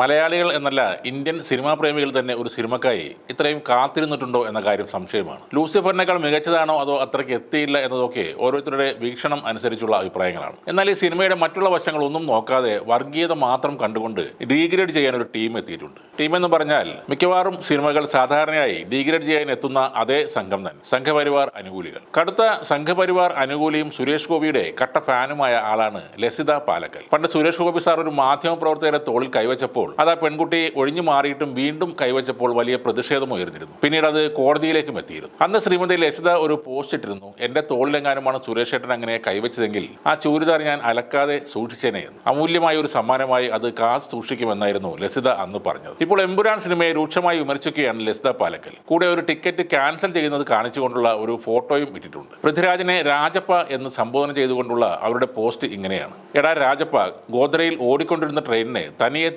മലയാളികൾ എന്നല്ല Indian cinema പ്രേമികൾ തന്നെ ഒരു സിനിമക്കായി ഇത്രയും കാത്തിരുന്നിട്ടുണ്ടോ എന്ന കാര്യം സംശയമാണ്. ലൂസിഫറിനേക്കാൾ മികച്ചതാണോ അതോ അത്രയ്ക്ക് എത്തിയില്ല എന്നതൊക്കെ ഓരോരുത്തരുടെ വീക്ഷണം അനുസരിച്ചുള്ള അഭിപ്രായങ്ങളാണ്. എന്നാൽ ഈ സിനിമയുടെ മറ്റുള്ള വശങ്ങളൊന്നും നോക്കാതെ വർഗീയത മാത്രം കണ്ടുകൊണ്ട് ഡീഗ്രേഡ് ചെയ്യാൻ ഒരു ടീം എത്തിയിട്ടുണ്ട്. ടീം എന്ന് പറഞ്ഞാൽ മിക്കവാറും സിനിമകൾ സാധാരണയായി ഡീഗ്രേഡ് ചെയ്യാൻ എത്തുന്ന അതേ സംഘം തന്നെ സംഘപരിവാർ അനുകൂലികൾ. കടുത്ത സംഘപരിവാർ അനുകൂലിയും സുരേഷ് ഗോപിയുടെ കട്ട ഫാനുമായ ആളാണ് ലസിത പാലക്കൽ. പണ്ട് സുരേഷ് ഗോപി സാർ ഒരു മാധ്യമ പ്രവർത്തകരെ തോളിൽ കൈവച്ചപ്പോൾ അത് ആ ഒഴിഞ്ഞു മാറിയിട്ടും വീണ്ടും കൈവച്ചപ്പോൾ വലിയ പ്രതിഷേധം ഉയർന്നിരുന്നു. പിന്നീട് അത് കോടതിയിലേക്കും എത്തിയിരുന്നു. അന്ന് ശ്രീമതി ലസിത ഒരു പോസ്റ്റ് ഇട്ടിരുന്നു. എന്റെ തോളിലെങ്ങാനുമാണ് സുരേഷേട്ടൻ അങ്ങനെ കൈവച്ചതെങ്കിൽ ആ ചൂരിദാർ ഞാൻ അലക്കാതെ സൂക്ഷിച്ചേനെ എന്ന്. അമൂല്യമായ ഒരു സമ്മാനമായി അത് കാസ് സൂക്ഷിക്കുമെന്നായിരുന്നു ലസിത അന്ന് പറഞ്ഞത്. ഇപ്പോൾ എമ്പുരാൻ സിനിമയെ രൂക്ഷമായി വിമർശിക്കുകയാണ് ലസിത പാലക്കൽ. കൂടെ ഒരു ടിക്കറ്റ് ക്യാൻസൽ ചെയ്യുന്നത് കാണിച്ചുകൊണ്ടുള്ള ഒരു ഫോട്ടോയും ഇട്ടിട്ടുണ്ട്. പൃഥ്വിരാജിനെ രാജപ്പ എന്ന് സംബോധന ചെയ്തുകൊണ്ടുള്ള അവരുടെ പോസ്റ്റ് ഇങ്ങനെയാണ്. എടാ രാജപ്പ ഗോദ്രയിൽ ഓടിക്കൊണ്ടിരുന്ന ട്രെയിനിനെ തനിയെ